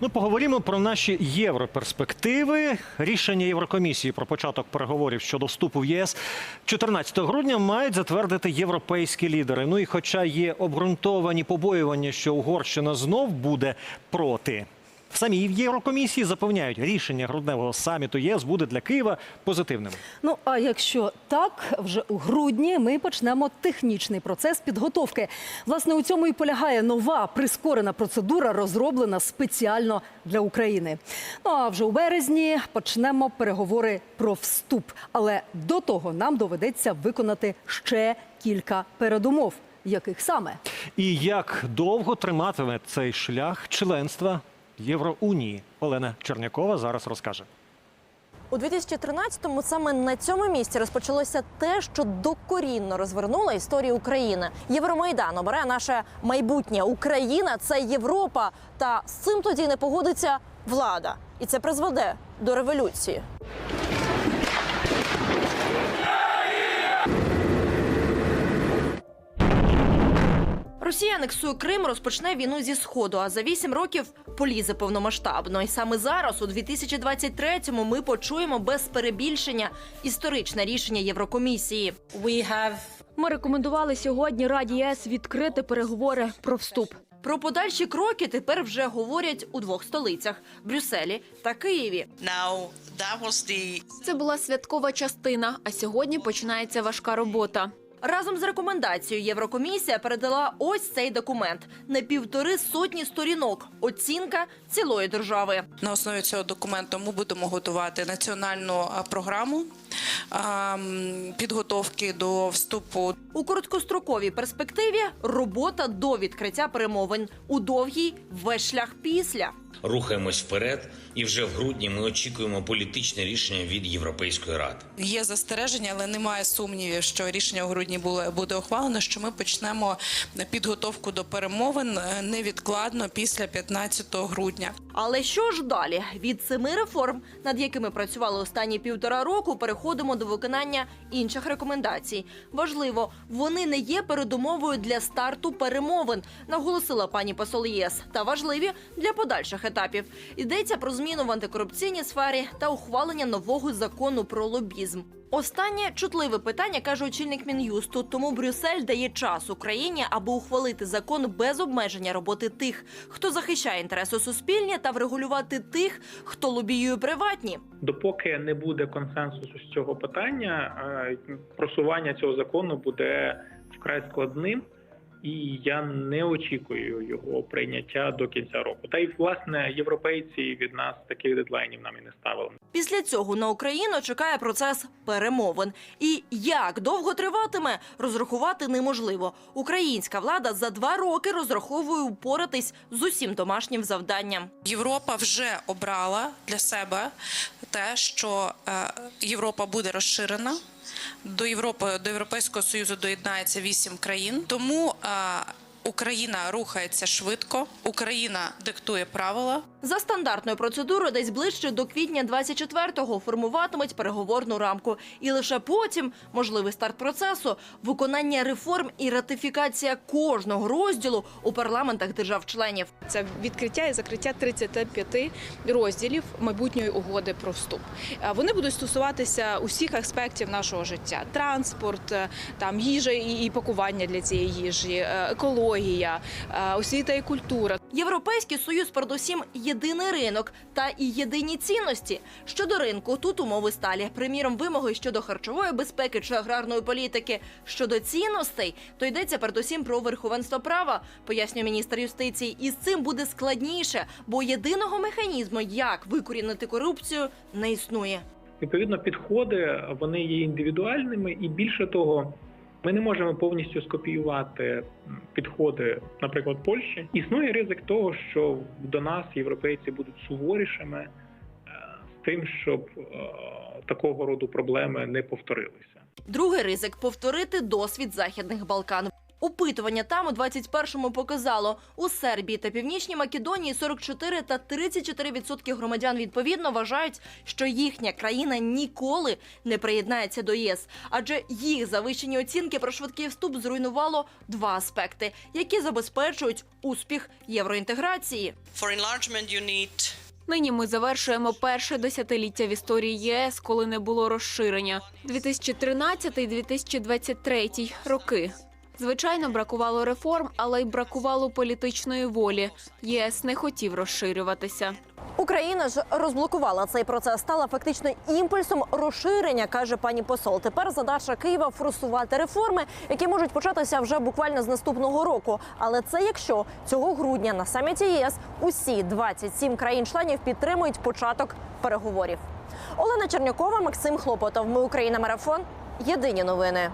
Ну, поговоримо про наші європерспективи. Рішення Єврокомісії про початок переговорів щодо вступу в ЄС 14 грудня мають затвердити європейські лідери. Ну і хоча є обґрунтовані побоювання, що Угорщина знов буде проти. В самій Єврокомісії запевняють, рішення грудневого саміту ЄС буде для Києва позитивним. Ну а якщо так, вже у грудні ми почнемо технічний процес підготовки. Власне, у цьому і полягає нова прискорена процедура, розроблена спеціально для України. Ну а вже у березні почнемо переговори про вступ. Але до того нам доведеться виконати ще кілька передумов. Яких саме? І як довго триматиме цей шлях членства Євроунії? Олена Чернякова зараз розкаже. У 2013-му саме на цьому місці розпочалося те, що докорінно розвернуло історію України. Євромайдан обере наше майбутнє. Україна це Європа. Та з цим тоді не погодиться влада, і це призведе до революції. Росія анексує Крим, розпочне війну зі сходу. А за вісім років полізе повномасштабно. І саме зараз, у 2023-му, ми почуємо без перебільшення історичне рішення Єврокомісії. Have Ми рекомендували сьогодні Раді ЄС відкрити переговори про вступ. Про подальші кроки тепер вже говорять у двох столицях Брюсселі та Києві. now that was the Це була святкова частина, а сьогодні починається важка робота. Разом з рекомендацією Єврокомісія передала ось цей документ на півтори сотні сторінок. Оцінка цілої держави. На основі цього документу ми будемо готувати національну програму підготовки до вступу. У короткостроковій перспективі робота до відкриття перемовин у довгій весь шлях після. Рухаємось вперед, і вже в грудні ми очікуємо політичне рішення від Європейської ради. Є застереження, але немає сумнівів, що рішення у грудні було- буде ухвалено. Що ми почнемо підготовку до перемовин е, невідкладно після 15 грудня. Але що ж далі? Від семи реформ, над якими працювали останні півтора року, переходимо до виконання інших рекомендацій. Важливо, вони не є передумовою для старту перемовин, наголосила пані посол ЄС, та важливі для подальших етапів. Йдеться про зміну в антикорупційній сфері та ухвалення нового закону про лобізм. Останнє чутливе питання каже очільник мін'юсту. Тому Брюссель дає час Україні, аби ухвалити закон без обмеження роботи тих, хто захищає інтереси суспільні, та врегулювати тих, хто лобіює приватні. Допоки не буде консенсусу з цього питання, е, просування цього закону буде вкрай складним, і я не очікую його прийняття до кінця року. Та й власне європейці від нас таких дедлайнів нам і не ставили. Після цього на Україну чекає процес перемовин. І як довго триватиме, розрахувати неможливо. Українська влада за два роки розраховує упоратись з усім домашнім завданням. Європа вже обрала для себе те, що е, Європа буде розширена. До Європи до Європейського союзу доєднається вісім країн. Тому е, Україна рухається швидко. Україна диктує правила. За стандартною процедурою, десь ближче до квітня 24-го формуватимуть переговорну рамку, і лише потім можливий старт процесу, виконання реформ і ратифікація кожного розділу у парламентах держав-членів. Це відкриття і закриття 35 розділів майбутньої угоди про вступ. Е, Вони будуть стосуватися усіх аспектів нашого життя: транспорт, е, там їжа і пакування для цієї їжі, е, екологія, е, освіта і культура. Європейський союз, передусім, єдиний ринок та і єдині цінності. Щодо ринку, тут умови сталі. Приміром, вимоги щодо харчової безпеки чи аграрної політики. Щодо цінностей, то йдеться передусім про верховенство права, пояснює міністр юстиції. І з цим буде складніше, бо єдиного механізму, як викорінити корупцію, не існує. Відповідно, підходи вони є індивідуальними, і більше того, ми не можемо повністю скопіювати підходи, наприклад, Польщі. Існує ризик того, що до нас європейці будуть суворішими е, з тим, щоб е, такого роду проблеми не повторилися. Другий ризик повторити досвід західних Балкан. Опитування там у 21-му показало, у Сербії та Північній Македонії 44 та 34% громадян відповідно вважають, що їхня країна ніколи не приєднається до ЄС. Адже їх завищені оцінки про швидкий вступ зруйнувало два аспекти, які забезпечують успіх євроінтеграції. Нині ми завершуємо перше десятиліття в історії ЄС, коли не було розширення. 2013-2023 роки. Звичайно, бракувало реформ, але й бракувало політичної волі. ЄС не хотів розширюватися. Україна ж розблокувала цей процес, стала фактично імпульсом розширення, каже пані посол. Тепер задача Києва форсувати реформи, які можуть початися вже буквально з наступного року. Але це якщо цього грудня на саміті ЄС усі 27 країн-членів підтримують початок переговорів. Олена Чернякова, Максим Хлопотов. Ми Україна. Марафон. Єдині новини.